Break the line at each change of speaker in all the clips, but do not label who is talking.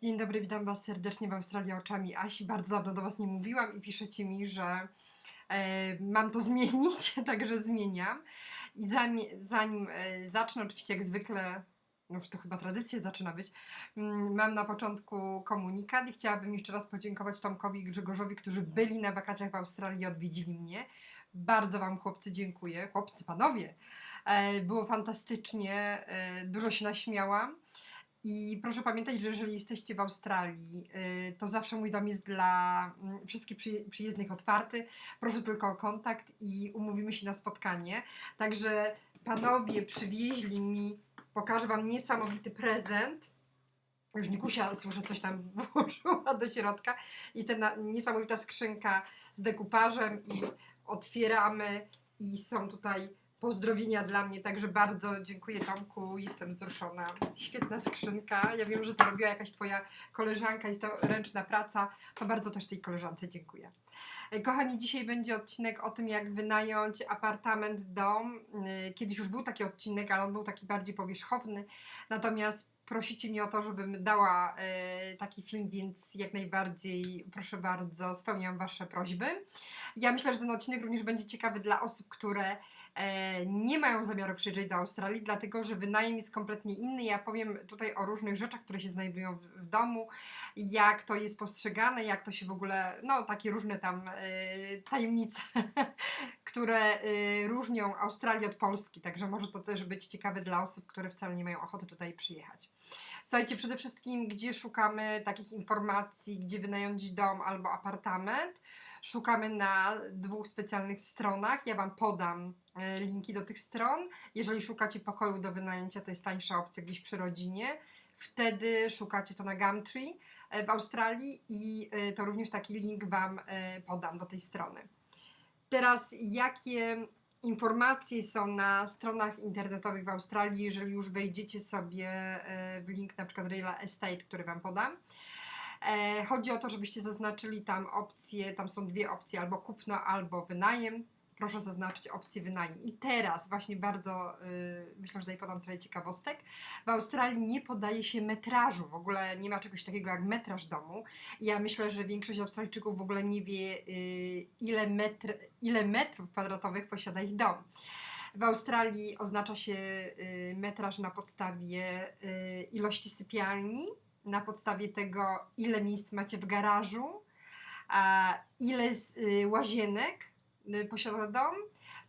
Dzień dobry, witam Was serdecznie w Australii oczami Asi. Bardzo dawno do Was nie mówiłam i piszecie mi, że e, mam to zmienić, także zmieniam. I zanim, zanim e, zacznę, oczywiście jak zwykle, no już to chyba tradycja zaczyna być, mm, mam na początku komunikat i chciałabym jeszcze raz podziękować Tomkowi i Grzegorzowi, którzy byli na wakacjach w Australii i odwiedzili mnie. Bardzo Wam chłopcy dziękuję, chłopcy, panowie. E, było fantastycznie, e, dużo się naśmiałam. I proszę pamiętać, że jeżeli jesteście w Australii, y, to zawsze mój dom jest dla mm, wszystkich przyje- przyjezdnych otwarty. Proszę tylko o kontakt i umówimy się na spotkanie. Także panowie przywieźli mi, pokażę wam niesamowity prezent. Już Nikusia, słyszę, coś tam włożyła do środka. Jest ta niesamowita skrzynka z dekupażem i otwieramy i są tutaj pozdrowienia dla mnie, także bardzo. Dziękuję Tomku, jestem wzruszona. Świetna skrzynka, ja wiem, że to robiła jakaś Twoja koleżanka, jest to ręczna praca, to bardzo też tej koleżance dziękuję. Kochani, dzisiaj będzie odcinek o tym, jak wynająć apartament, dom. E, Kiedyś już był taki odcinek, ale on był taki bardziej powierzchowny, natomiast prosicie mnie o to, żebym dała e, taki film, więc jak najbardziej, proszę bardzo, spełniam Wasze prośby. Ja myślę, że ten odcinek również będzie ciekawy dla osób, które e, nie mają zamiaru przyjeżdżać do Australii, dlatego że wynajem jest kompletnie inny. Ja powiem tutaj o różnych rzeczach, które się znajdują w domu, jak to jest postrzegane, jak to się w ogóle, no takie różne tam e, tajemnice, które e, różnią Australię od Polski, także może to też być ciekawe dla osób, które wcale nie mają ochoty tutaj przyjechać. Słuchajcie, przede wszystkim, gdzie szukamy takich informacji, gdzie wynająć dom albo apartament, szukamy na dwóch specjalnych stronach. Ja Wam podam e, linki do tych stron. Jeżeli szukacie pokoju do wynajęcia, to jest tańsza opcja gdzieś przy rodzinie. Wtedy szukacie to na Gumtree w Australii i e, to również taki link Wam e, podam do tej strony. Teraz jakie informacje są na stronach internetowych w Australii, jeżeli już wejdziecie sobie e, w link na przykład Real Estate, który Wam podam. E, Chodzi o to, żebyście zaznaczyli tam opcje, tam są dwie opcje, albo kupno, albo wynajem. Proszę zaznaczyć opcję wynajem. I teraz właśnie bardzo, y, myślę, że tutaj podam trochę ciekawostek. W Australii nie podaje się metrażu, w ogóle nie ma czegoś takiego jak metraż domu. Ja myślę, że większość Australijczyków w ogóle nie wie, y, ile, metr, ile metrów kwadratowych posiada ich dom. W Australii oznacza się y, metraż na podstawie y, ilości sypialni, na podstawie tego, ile miejsc macie w garażu, a ile s- y, łazienek posiada dom,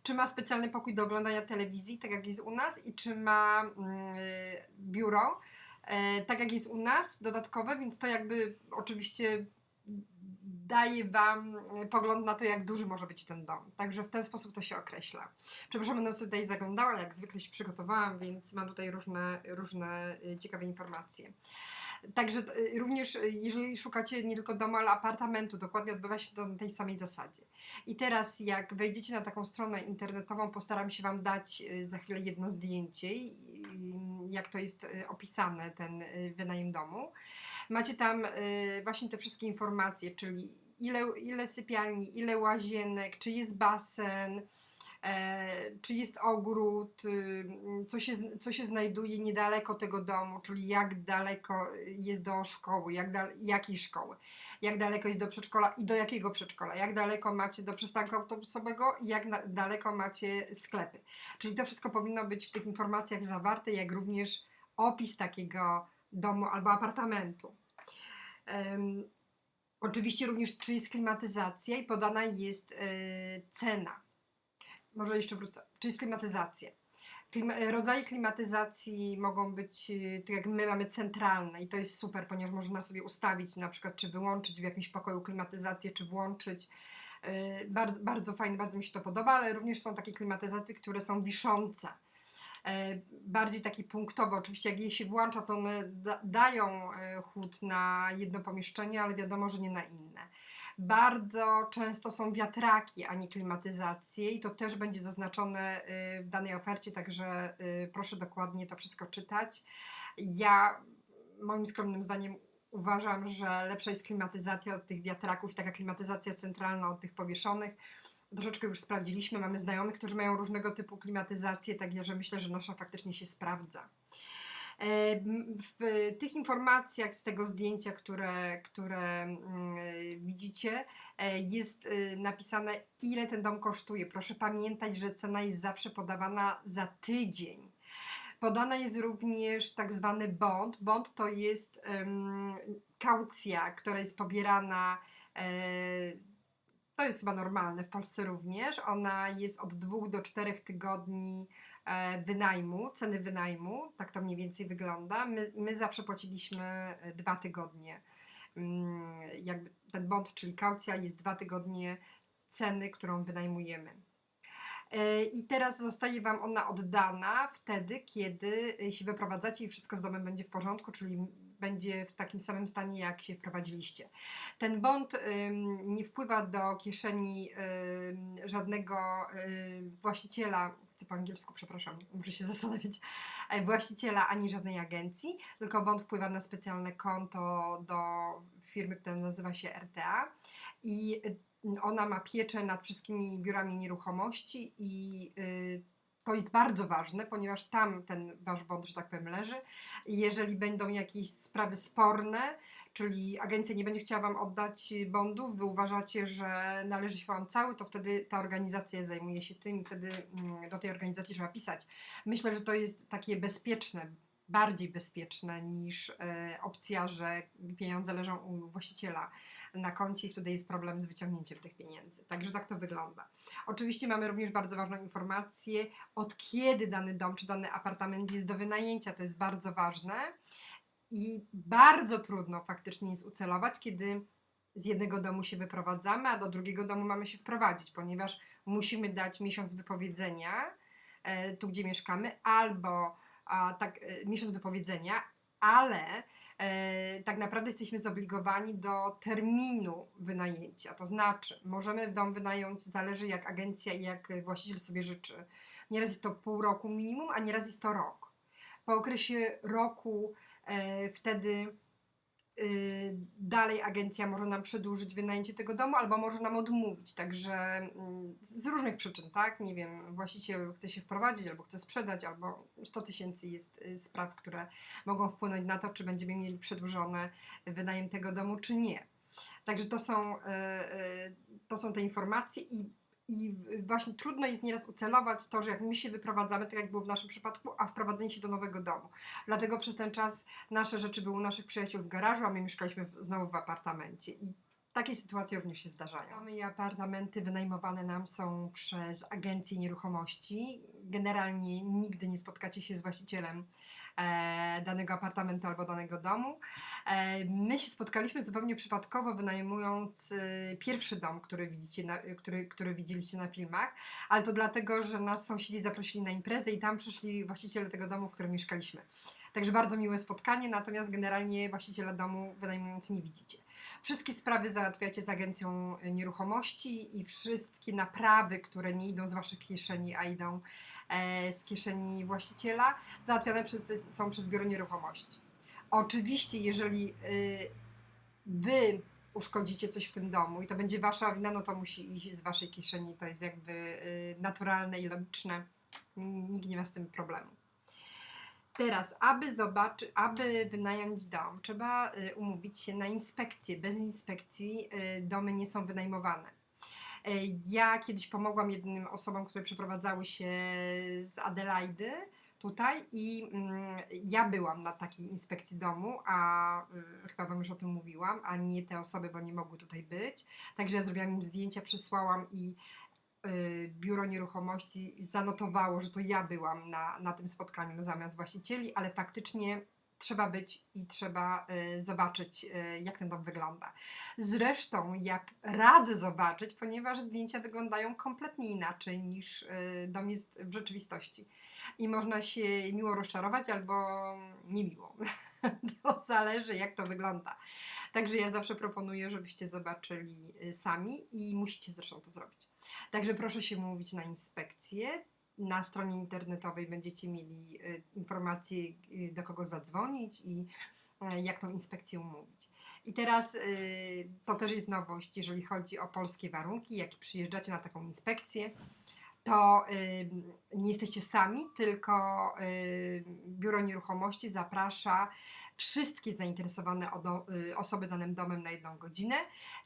czy ma specjalny pokój do oglądania telewizji, tak jak jest u nas, i czy ma mm, y, biuro, e, tak jak jest u nas, dodatkowe, więc to jakby oczywiście daje Wam e, pogląd na to, jak duży może być ten dom. Także w ten sposób to się określa. Przepraszam, będę sobie tutaj zaglądała, ale jak zwykle się przygotowałam, więc mam tutaj różne, różne y, ciekawe informacje. Także y, również, y, jeżeli szukacie nie tylko domu, ale apartamentu, dokładnie odbywa się to na tej samej zasadzie. I teraz, jak wejdziecie na taką stronę internetową, postaram się Wam dać y, za chwilę jedno zdjęcie, jak to jest opisane, ten wynajem domu. Macie tam właśnie te wszystkie informacje, czyli ile, ile sypialni, ile łazienek, czy jest basen, e, czy jest ogród, y, co się, co się znajduje niedaleko tego domu, czyli jak daleko jest do szkoły, jak jakiej szkoły, jak daleko jest do przedszkola i do jakiego przedszkola, jak daleko macie do przystanku autobusowego i jak na, daleko macie sklepy. Czyli to wszystko powinno być w tych informacjach zawarte, jak również opis takiego domu albo apartamentu. Em, oczywiście również, czy jest klimatyzacja i podana jest e, cena. Może jeszcze wrócę. Czy jest klimatyzacja? Klima, e, rodzaje klimatyzacji mogą być, e, tak jak my mamy centralne i to jest super, ponieważ można sobie ustawić na przykład, czy wyłączyć w jakimś pokoju klimatyzację, czy włączyć. E, Bardzo, bardzo fajnie, bardzo mi się to podoba, ale również są takie klimatyzacje, które są wiszące. E, Bardziej takie punktowe. Oczywiście, jak je się włącza, to one da, dają e, chłód na jedno pomieszczenie, ale wiadomo, że nie na inne. Bardzo często są wiatraki, a nie klimatyzacje, i to też będzie zaznaczone y, w danej ofercie, także proszę dokładnie to wszystko czytać. Ja, moim skromnym zdaniem, uważam, że lepsza jest klimatyzacja od tych wiatraków taka klimatyzacja centralna od tych powieszonych. Troszeczkę już sprawdziliśmy, mamy znajomych, którzy mają różnego typu klimatyzację, także myślę, że nasza faktycznie się sprawdza. m, W tych informacjach z tego zdjęcia, które, które mm, e, widzicie, e, jest e, napisane, ile ten dom kosztuje. Proszę pamiętać, że cena jest zawsze podawana za tydzień. Podana jest również tak zwany bond. Bond to jest kaucja, która jest pobierana. E, to jest chyba normalne w Polsce również. Ona jest od dwóch do czterech tygodni e, wynajmu, ceny wynajmu. Tak to mniej więcej wygląda. My, my zawsze płaciliśmy e, dwa tygodnie. Mm, Jakby ten bond, czyli kaucja, jest dwa tygodnie ceny, którą wynajmujemy. E, I teraz zostaje Wam ona oddana wtedy, kiedy się wyprowadzacie i wszystko z domem będzie w porządku, czyli będzie w takim samym stanie, jak się wprowadziliście. Ten bond nie wpływa do kieszeni żadnego właściciela, chcę po angielsku, przepraszam, muszę się zastanowić, e, właściciela ani żadnej agencji, tylko bond wpływa na specjalne konto do firmy, która nazywa się RTA i y, ona ma pieczę nad wszystkimi biurami nieruchomości i y, to jest bardzo ważne, ponieważ tam ten wasz bond, że tak powiem, leży. Jeżeli będą jakieś sprawy sporne, czyli agencja nie będzie chciała wam oddać bondów, wy uważacie, że należy się wam cały, to wtedy ta organizacja zajmuje się tym wtedy mm, do tej organizacji trzeba pisać. Myślę, że to jest takie bezpieczne, bardziej bezpieczne niż e, opcja, że pieniądze leżą u właściciela na koncie i wtedy jest problem z wyciągnięciem tych pieniędzy. Także tak to wygląda. Oczywiście mamy również bardzo ważną informację, od kiedy dany dom czy dany apartament jest do wynajęcia. To jest bardzo ważne i bardzo trudno faktycznie jest ucelować, kiedy z jednego domu się wyprowadzamy, a do drugiego domu mamy się wprowadzić, ponieważ musimy dać miesiąc wypowiedzenia e, tu, gdzie mieszkamy, albo a, tak, e, miesiąc wypowiedzenia, ale e, tak naprawdę jesteśmy zobligowani do terminu wynajęcia. To znaczy, możemy dom wynająć, zależy jak agencja i jak właściciel sobie życzy. Nieraz jest to pół roku minimum, a nieraz jest to rok. Po okresie roku e, wtedy dalej agencja może nam przedłużyć wynajęcie tego domu, albo może nam odmówić. Także mm, z różnych przyczyn, tak? Nie wiem, właściciel chce się wprowadzić, albo chce sprzedać, albo 100 tysięcy jest y, spraw, które mogą wpłynąć na to, czy będziemy mieli przedłużone wynajem tego domu, czy nie. Także to są, y, y, to są te informacje i i właśnie trudno jest nieraz ucelować to, że jak my się wyprowadzamy, tak jak było w naszym przypadku, a wprowadzenie się do nowego domu. Dlatego przez ten czas nasze rzeczy były u naszych przyjaciół w garażu, a my mieszkaliśmy w, znowu w apartamencie. I takie sytuacje również się zdarzają. Domy i apartamenty wynajmowane nam są przez agencje nieruchomości. Generalnie nigdy nie spotkacie się z właścicielem danego apartamentu albo danego domu. E, my się spotkaliśmy zupełnie przypadkowo, wynajmując e, pierwszy dom, który, widzicie na, który, który widzieliście na filmach, ale to dlatego, że nas sąsiedzi zaprosili na imprezę i tam przyszli właściciele tego domu, w którym mieszkaliśmy. Także bardzo miłe spotkanie, natomiast generalnie właściciela domu wynajmując nie widzicie. Wszystkie sprawy załatwiacie z agencją nieruchomości i wszystkie naprawy, które nie idą z waszych kieszeni, a idą e, z kieszeni właściciela, załatwiane przez, są przez biuro nieruchomości. Oczywiście, jeżeli y, wy uszkodzicie coś w tym domu i to będzie wasza wina, no to musi iść z waszej kieszeni. To jest jakby y, naturalne i logiczne. Nikt nie ma z tym problemu. Teraz, aby zobaczyć, aby wynająć dom, trzeba y, umówić się na inspekcję. Bez inspekcji y, domy nie są wynajmowane. Y, Ja kiedyś pomogłam jednym osobom, które przeprowadzały się z Adelaidy tutaj i mm, ja byłam na takiej inspekcji domu, a chyba Wam już o tym mówiłam, a nie te osoby, bo nie mogły tutaj być. Także ja zrobiłam im zdjęcia, przysłałam i biuro nieruchomości zanotowało, że to ja byłam na, na tym spotkaniu zamiast właścicieli, ale faktycznie trzeba być i trzeba y, zobaczyć, y, jak ten dom wygląda. Zresztą ja radzę zobaczyć, ponieważ zdjęcia wyglądają kompletnie inaczej niż y, dom jest w rzeczywistości. I można się miło rozczarować albo niemiło. to zależy, jak to wygląda. Także ja zawsze proponuję, żebyście zobaczyli sami i musicie zresztą to zrobić. Także proszę się mówić na inspekcję. Na stronie internetowej będziecie mieli y, informacje, y, do kogo zadzwonić i y, jak tą inspekcję umówić. I teraz to też jest nowość, jeżeli chodzi o polskie warunki. Jak przyjeżdżacie na taką inspekcję, to nie jesteście sami, tylko Biuro Nieruchomości zaprasza wszystkie zainteresowane y, osoby danym domem na jedną godzinę,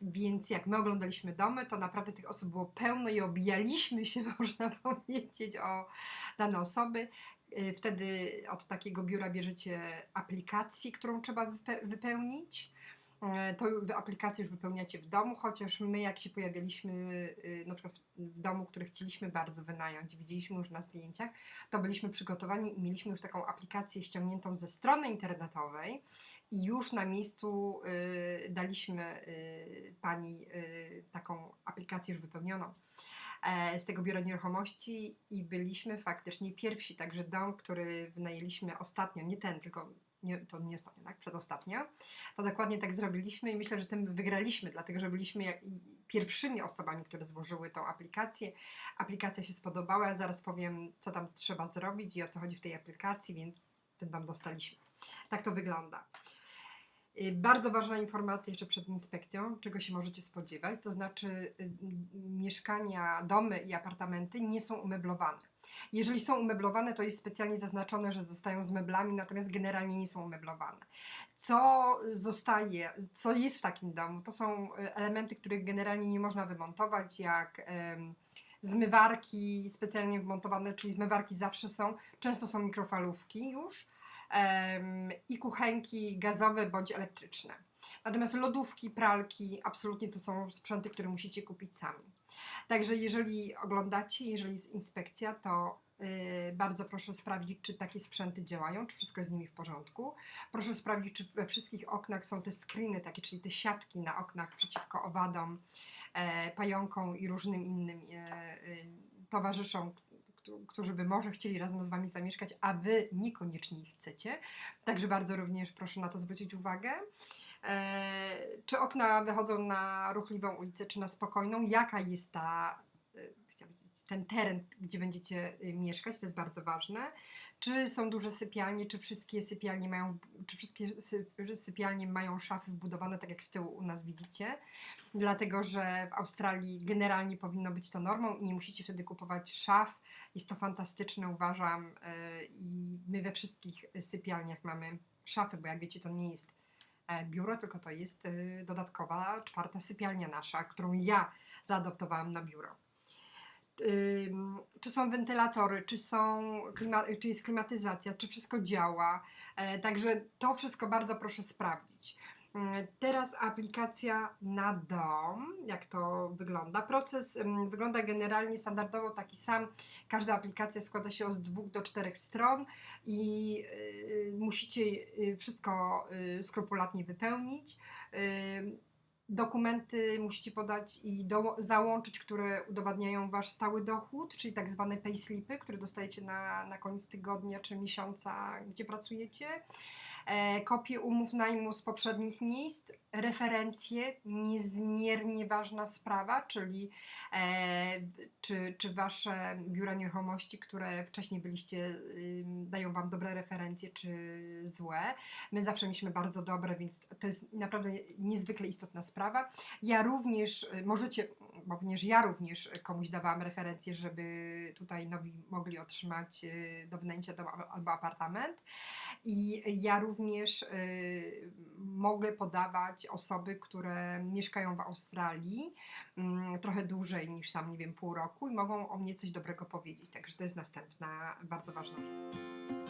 więc jak my oglądaliśmy domy, to naprawdę tych osób było pełno i obijaliśmy się, można powiedzieć, o dane osoby. Y, Wtedy od takiego biura bierzecie aplikację, którą trzeba wype- wypełnić. E, To aplikację już wypełniacie w domu, chociaż my jak się pojawialiśmy y, na przykład w domu, który chcieliśmy bardzo wynająć, widzieliśmy już na zdjęciach, to byliśmy przygotowani i mieliśmy już taką aplikację ściągniętą ze strony internetowej i już na miejscu y, daliśmy y, pani taką aplikację już wypełnioną e, z tego biura nieruchomości i byliśmy faktycznie pierwsi, także dom, który wynajęliśmy ostatnio, nie ten, tylko nie, to nie ostatnio, tak? Przedostatnio, to dokładnie tak zrobiliśmy i myślę, że tym wygraliśmy, dlatego że byliśmy pierwszymi osobami, które złożyły tą aplikację. Aplikacja się spodobała, ja zaraz powiem, co tam trzeba zrobić i o co chodzi w tej aplikacji, więc ten dom dostaliśmy. Tak to wygląda. Y, Bardzo ważna informacja jeszcze przed inspekcją, czego się możecie spodziewać, to znaczy y, mieszkania, domy i apartamenty nie są umeblowane. Jeżeli są umeblowane, to jest specjalnie zaznaczone, że zostają z meblami, natomiast generalnie nie są umeblowane. Co zostaje, co jest w takim domu, to są y, elementy, których generalnie nie można wymontować, jak zmywarki specjalnie wmontowane, czyli zmywarki zawsze są, często są mikrofalówki już i kuchenki gazowe bądź elektryczne. Natomiast lodówki, pralki, absolutnie to są sprzęty, które musicie kupić sami. Także jeżeli oglądacie, jeżeli jest inspekcja, to y, bardzo proszę sprawdzić, czy takie sprzęty działają, czy wszystko jest z nimi w porządku. Proszę sprawdzić, czy we wszystkich oknach są te screeny takie, czyli te siatki na oknach przeciwko owadom, e, pająkom i różnym innym e, e, towarzyszom, któ- którzy by może chcieli razem z Wami zamieszkać, a Wy niekoniecznie chcecie. Także bardzo również proszę na to zwrócić uwagę. Czy okna wychodzą na ruchliwą ulicę, czy na spokojną? Jaka jest ta, e, ten teren, gdzie będziecie e, mieszkać? To jest bardzo ważne. Czy są duże sypialnie, czy wszystkie sypialnie mają, czy wszystkie sy, sypialnie mają szafy wbudowane, tak jak z tyłu u nas widzicie? Dlatego, że w Australii generalnie powinno być to normą i nie musicie wtedy kupować szaf. Jest to fantastyczne, uważam. e, I my we wszystkich sypialniach mamy szafy, bo jak wiecie, to nie jest biuro, tylko to jest e, dodatkowa czwarta sypialnia nasza, którą ja zaadoptowałam na biuro. Czy są wentylatory, czy, są klima, czy jest klimatyzacja, czy wszystko działa. E, Także to wszystko bardzo proszę sprawdzić. Teraz aplikacja na dom, jak to wygląda. Proces wygląda generalnie standardowo taki sam. Każda aplikacja składa się z dwóch do czterech stron i y, musicie y, wszystko y, skrupulatnie wypełnić. Dokumenty musicie podać i do, załączyć, które udowadniają wasz stały dochód, czyli tak zwane payslipy, które dostajecie na, na koniec tygodnia czy miesiąca, gdzie pracujecie. E, kopie umów najmu z poprzednich miejsc, referencje, niezmiernie ważna sprawa, czyli e, czy, czy wasze biura nieruchomości, które wcześniej byliście, dają wam dobre referencje, czy złe. My zawsze mieliśmy bardzo dobre, więc to jest naprawdę niezwykle istotna sprawa. Ja również, y, możecie, również ja również komuś dawałam referencje, żeby tutaj nowi mogli otrzymać y, do wynajęcia dom al- albo apartament. I ja również y, mogę podawać osoby, które mieszkają w Australii mm, trochę dłużej niż tam, nie wiem, pół roku i mogą o mnie coś dobrego powiedzieć. Także to jest następna bardzo ważna rzecz.